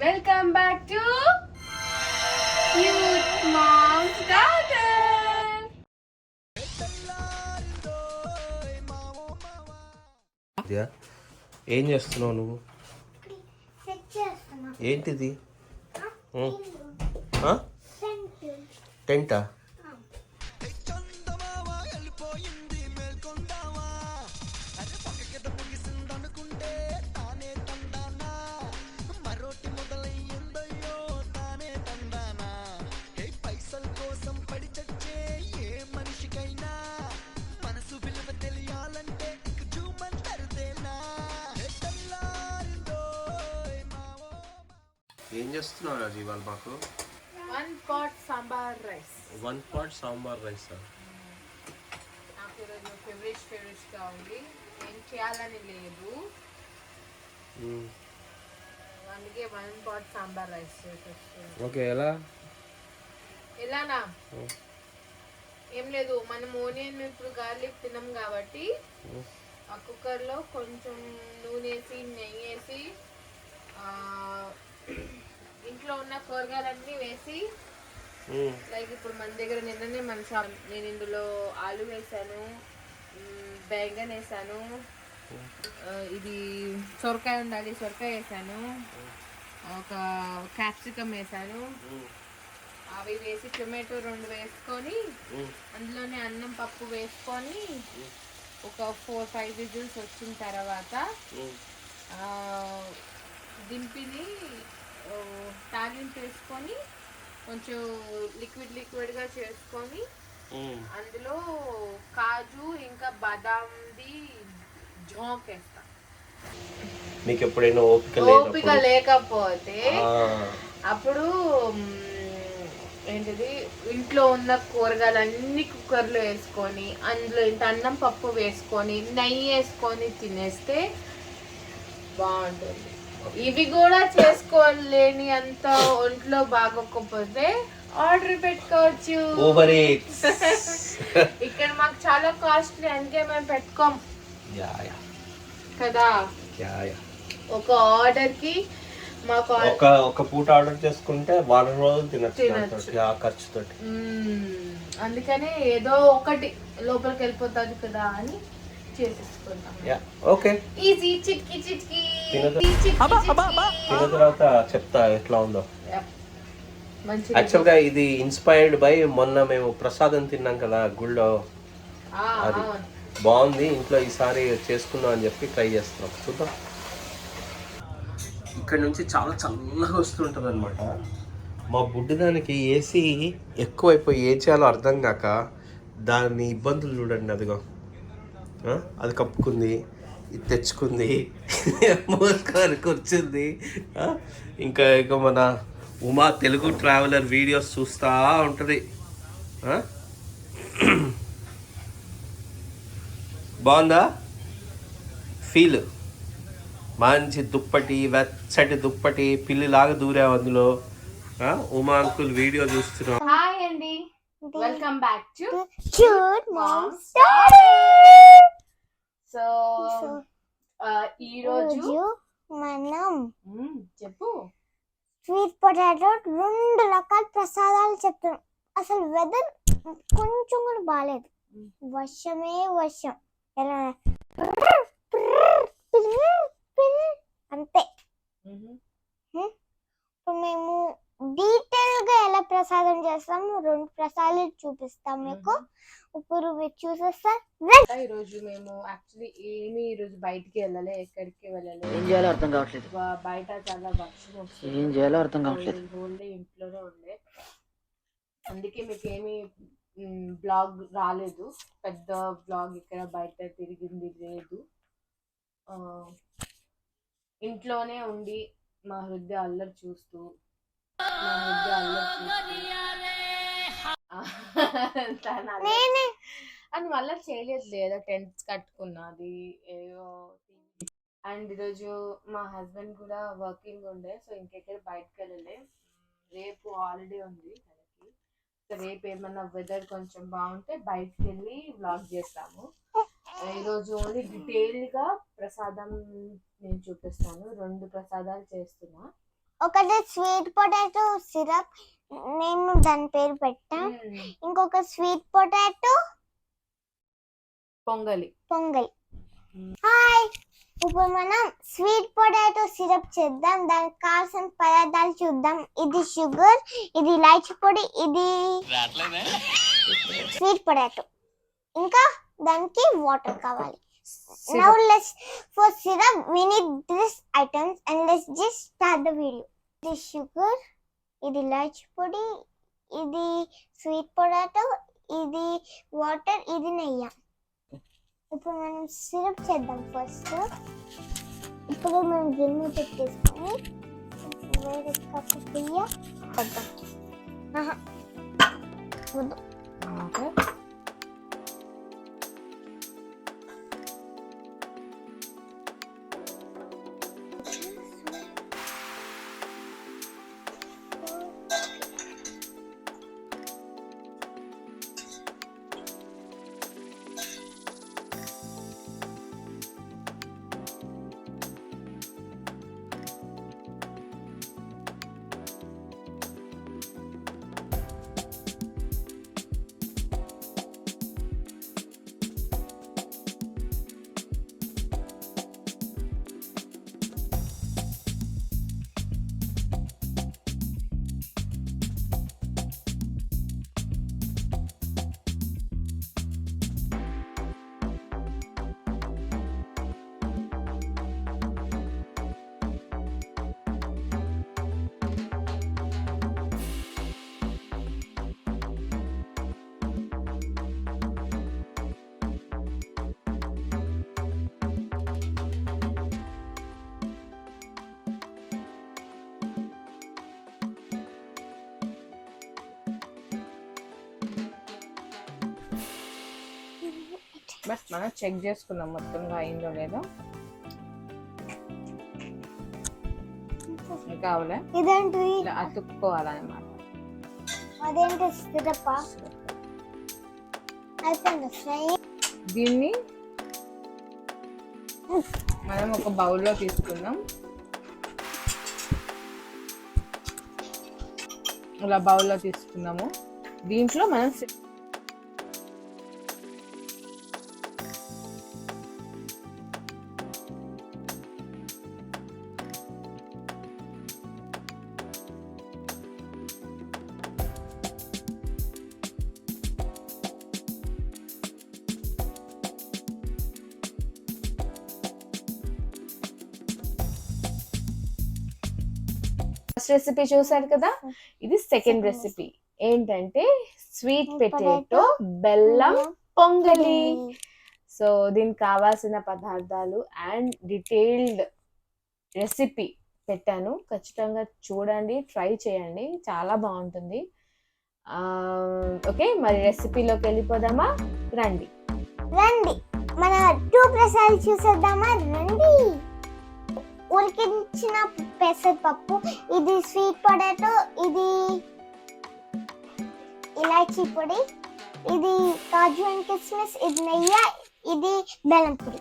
Welcome back to cute moms garden ఏం చేస్తున్నావు నువ్వు? ఏంటిది? టెంటా ఏం చేస్తున్నావు రాజు ఇవాళ మాకు? One pot sambar rice one pot sambar rice నాకు ఈరోజు ఫేవరెట్ ఫేవరెట్గా ఉంది. ఏం చేయాలని లేదు. అందుకే one pot sambar rice okay ఎలా? ఎలానా? ఏం లేదు మనం ఓనియన్ ఇప్పుడు గార్లిక్ తినం కాబట్టి ఆ కుక్కర్లో కొంచెం నూనె వేసి నెయ్యి వేసి ఇంట్లో ఉన్న కూరగాయలన్నీ వేసి. లైక్ ఇప్పుడు మన దగ్గర నిన్ననే మన షాప్ నేను ఇందులో ఆలు వేసాను బెంగన్ వేసాను ఇది సొరకాయ ఉండాలి సొరకాయ వేసాను ఒక క్యాప్సికమ్ వేసాను అవి వేసి టొమాటో రెండు వేసుకొని. అందులోనే అన్నం పప్పు వేసుకొని ఒక ఫోర్ ఫైవ్ విజిల్స్ వచ్చిన తర్వాత దింపిని తాలింపు వేసుకొని కొంచెం లిక్విడ్ లిక్విడ్గా చేసుకొని ఉం. అందులో కాజు ఇంకా బాదాంది జోంక్ వేస్తా. నీకు ఎప్పుడైనా ఓపిక ఓపిక లేకపోతే అప్పుడు ఏంటిది ఇంట్లో ఉన్న కూరగాయలు అన్ని కుక్కర్లో వేసుకొని అందులో ఇంత అన్నం పప్పు వేసుకొని నెయ్యి వేసుకొని తినేస్తే బాగుంటుంది. ఇవి కూడా చేసుకోలేని అంత ఒంట్లో బాగోకపోతే ఆర్డర్ పెట్టుకోవచ్చు. ఇక్కడ మాకు చాలా కాస్ట్లీ అందుకే మేము పెట్టుకోం. కదా? ఒక ఆర్డర్కి మాకు ఒక ఒక పూట ఆర్డర్ చేసుకుంటే వారం రోజులు తినచ్చు ఆ ఖర్చుతోటి. అందుకనే ఏదో ఒకటి లోపలికి వెళ్ళిపోతుంది కదా అని ఓకే ఈజీ చిట్కి చిట్కి తినదు. చిట్కి చిట్కి. తిన్న తర్వాత చెప్తా ఎట్లా ఉందో Yep. మంచి యాక్చువల్గా ఇది ఇన్స్పైర్డ్ బై మొన్న మేము ప్రసాదం తిన్నాం కదా గుళ్ళో ఆ, అది. బాగుంది ఇంట్లో ఈసారి చేసుకుందాం అని చెప్పి ట్రై చేస్తున్నాం చూద్దాం ఇక్కడ నుంచి చాలా చల్లగా వస్తుంటుంది అనమాట మా బుడ్డిదానికి ఏసీ ఎక్కువైపోయి ఏం చేయాలో అర్థం కాక దాని ఇబ్బందులు చూడండి అదిగో? అది కప్పుకుంది ఇది తెచ్చుకుంది మోసుకొని కూర్చుంది. ఇంకా ఇక మన ఉమా తెలుగు ట్రావెలర్ వీడియోస్ చూస్తూ ఉంటుంది. బాగుందా? ఫీల్. మంచి దుప్పటి వెచ్చటి దుప్పటి పిల్లిలాగా దూరావు అందులో. ఉమా అంకుల్ వీడియో చూస్తున్నాం. హాయ్ అండి. Welcome back to cute moms so ఈ రోజు మనం మ్మ్, చెప్పు. స్వీట్ పొటాటో రెండు రకాల ప్రసాదాలు చెప్తున్నాం. అసలు వెదర్ కొంచెం కూడా బాగాలేదు వర్షమే వర్షం. ఎలా? అంతే. మ్మ్. ఇప్పుడు మేము డీటెయిల్ గా ఎలా ప్రసాదం చేస్తాము రెండు ప్రసాదాలు చూపిస్తాం మీకు. ఇప్పుడు మీరు చూసేస్తారు ఈ రోజు మేము యాక్చువల్లీ ఏమి ఈ రోజు బయటికి వెళ్ళలే ఎక్కడికి వెళ్ళలే. ఏం చేయాలో అర్థం కావట్లేదు. బ- బయట చాలా వర్షం వస్తుంది. ఏం చేయాలో అర్థం కావట్లేదు. ఓన్లీ ఇంట్లోనే ఉండే. అందుకే మీకు ఏమి బ్లాగ్ రాలేదు. పెద్ద బ్లాగ్ ఇక్కడ బయట తిరిగింది లేదు. ఆ, ఇంట్లోనే ఉండి మా హృదయ అల్లరి చూస్తూ అని మళ్ళీ చేయలేదు లేదా టెంట్స్ కట్టుకున్నది ఏదో అండ్ ఈరోజు మా హస్బెండ్ కూడా వర్కింగ్ ఉండే సో ఇంకెక్కడ బయటకు వెళ్ళలే. రేపు హాలిడే ఉంది తనకి. సో రేపు ఏమన్నా వెదర్ కొంచెం బాగుంటే బయటకు వెళ్ళి వ్లాగ్ చేస్తాము. ఈరోజు ఓన్లీ డీటెయిల్గా ప్రసాదం నేను చూపిస్తాను. రెండు ప్రసాదాలు చేస్తున్నా. ఒకటి స్వీట్ పొటాటో సిరప్ నేను దాని పేరు పెట్టా. ఇంకొక sweet potato pongali. Pongal. Hi! ఇప్పుడు మనం స్వీట్ పొటాటో సిరప్ చేద్దాం. దానికి కావాల్సిన పదార్థాలు చూద్దాం. ఇది షుగర్ ఇది ఇలాచి పొడి ఇది స్వీట్ పొటాటో. ఇంకా దానికి వాటర్ కావాలి. Now let's for syrup we need this items and let's just start the video ఇది షుగర్ ఇది ఇలాచి పొడి ఇది స్వీట్ పొటాటో ఇది వాటర్ ఇది నెయ్యి. ఇప్పుడు మనం సిరప్ చేద్దాం ఫస్ట్ ఇప్పుడు మనం గిన్నె పెట్టేసుకొని వేరే కప్పు బియ్య ఆహా. వద్దు. బస్ మనం చెక్ చేసుకుందాం మొత్తంగా అయిందో లేదో. కావాలే? ఇదేంటి? అతుక్కోవాలన్నమాట. అదేంటి సిరప్ దీన్ని మనం ఒక బౌల్లో తీసుకుందాం. ఇలా బౌల్లో తీసుకుందాము దీంట్లో మనం ఫస్ట్ రెసిపీ చూసారు కదా? ఇది సెకండ్ రెసిపీ ఏంటంటే స్వీట్ పొటాటో బెల్లం పొంగలి. సో దీనికి కావాల్సిన పదార్థాలు అండ్ డీటెయిల్డ్ రెసిపీ పెట్టాను. ఖచ్చితంగా చూడండి ట్రై చేయండి. చాలా బాగుంటుంది. ఓకే మరి రెసిపీలోకి వెళ్ళిపోదామా? రండి. రండి. మన టూ ప్రసాదాలు చూసేద్దామా? రండి. ఉడికించిన పెసరపప్పు ఇది స్వీట్ పొటాటో ఇది ఇలాచీ పొడి ఇది కాజు అండ్ కిస్మిస్ ఇది నెయ్యి ఇది బెల్లం పొడి.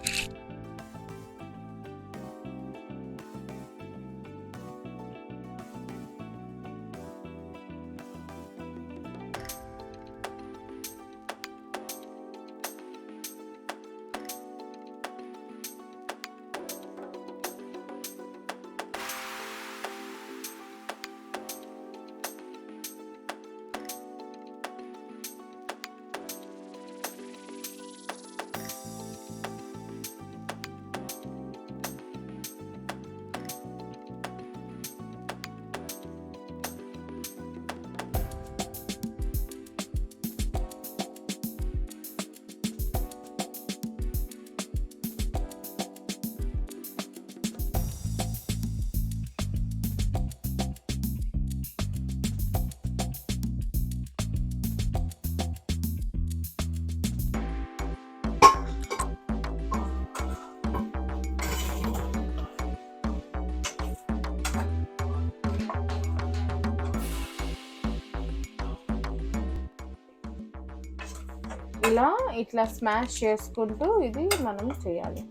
ఇలా ఇట్లా స్మాష్ చేసుకుంటూ ఇది మనం చేయాలి.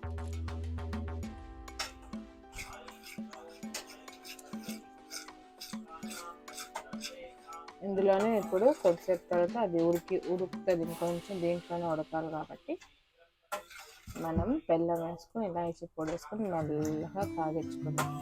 ఇందులోనే ఇప్పుడు కొద్దిసేపు తర్వాత అది ఉడికి ఉడుకుతుంది ఇంకొంచెం దీంట్లోనే ఉడకాలి కాబట్టి మనం బెల్లం వేసుకొని ఇచ్చి పొడి వేసుకొని మెల్లగా కాగించుకుందాం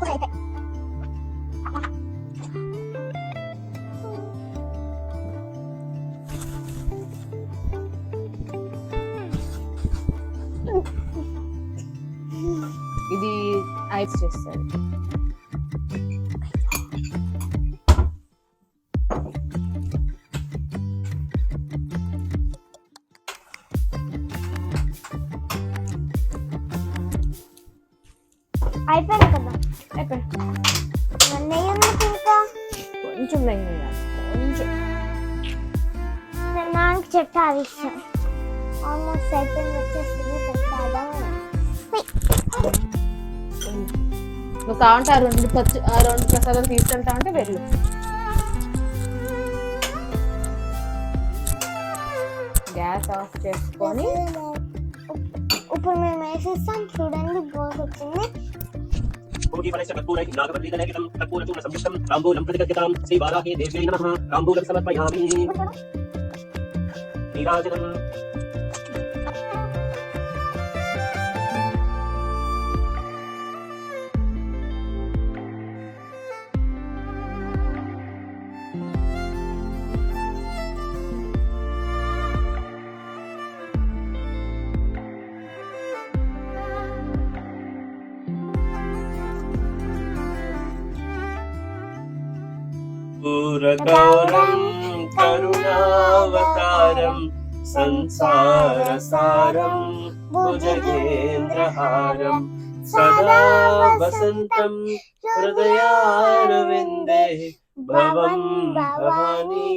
మర్చిపోయి అయితే ఇది ఐస్ చేస్తారు. ఆ విషయం ఆల్మోస్ట్ అయిపోయింది వచ్చేస్తుంది ప్రసాదం నువ్వు కావాలంటే ఆ రెండు పచ్చి ఆ రెండు ప్రసాదాలు తీసుకెళ్తా అంటే వెళ్ళు. గ్యాస్ ఆఫ్ చేసుకొని ఇప్పుడు మేము వేసేస్తాం. చూడండి బోస్ వచ్చింది. भोगीफलस्य कर्पूरै नागवल्लीतलेखितं कर्पूरचूर्णसंयुक्तं गौरगौरं करुणावतारं संसारसारं भुजगेन्द्रहारं सदा वसन्तं हृदयारविन्दे भवं भवानी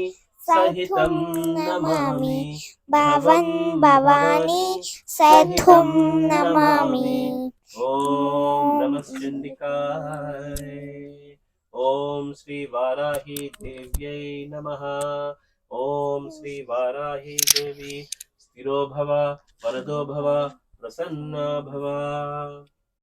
सहितं नमामि। भवन् भवानी सहितं नमामि। ॐ नमश्चन्दिकाय ॐ श्रीवाराहि देव्यै नमः। ॐ श्रीवाराहि देवी। स्थिरो भव वरदो भव प्रसन्ना भवा।